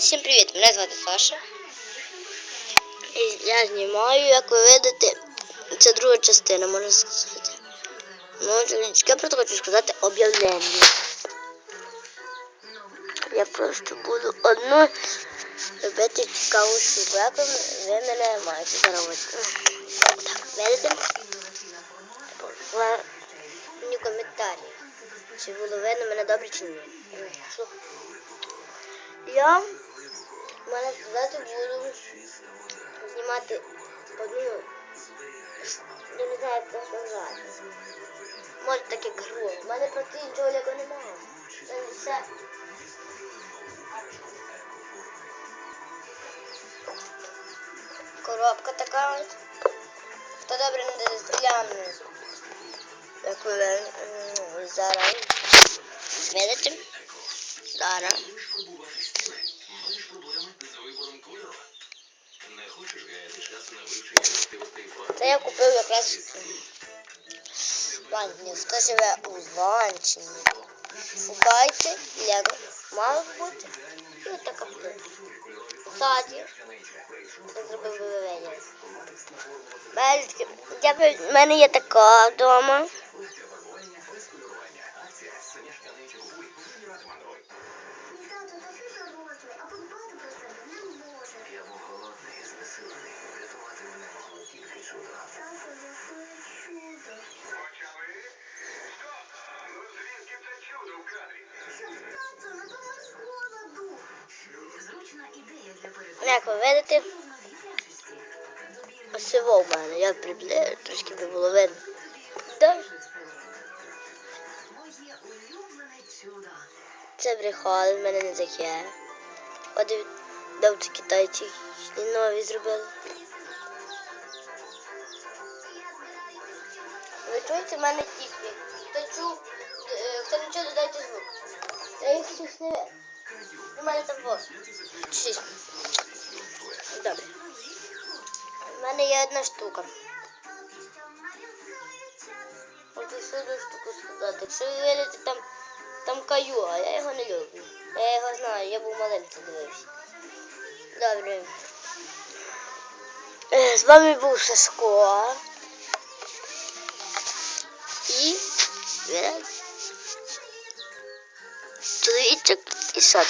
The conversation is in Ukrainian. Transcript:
Всім привіт! Мене звати Саша. І я знімаю, як ви видите, це друга частина, можна сказати. Ну, я просто хочу сказати об'явлення. Я просто буду одну робити цікаву штуку. Як ви, мене маєте ось. Так, видите? Мені коментарі. Чи було видно мене добре чи ні. Я в мене сказати буду знімати одну. Я не знаю, як це сказати. Може так як гру. У мене проти лего немає. Це не все. Коробка така ось. Хто добре не гляне. Як ви зараз. Видите? Зараз. Маєш проблеми з вибором кольору? Не хочеш гаяти час на вивчення властивостей фарби? Це я купив якраз Ладно, хто живе у Ланчині. Шукайте Лего. Мало бути. От така буде. Кстати, я зробив виявлення. Бельки. В мене є така вдома. Як ви видите, його в мене. Я приближу, трошки би було видно. Да. Це брехали, в мене не таке. От дав китайці і нові зробили. Ви чуєте, в мене тільки. Хто чув, е, хто не чув, додайте звук. Я їх всіх не. У мене там вот. Шість. Добре. У мене є одна штука. Хочу ще одну штуку сказати. Якщо ви видите, там, там а я його не люблю. Я його знаю, я був маленький дивився. Добре. Е, З вами був Сашко. І чоловічок і сад.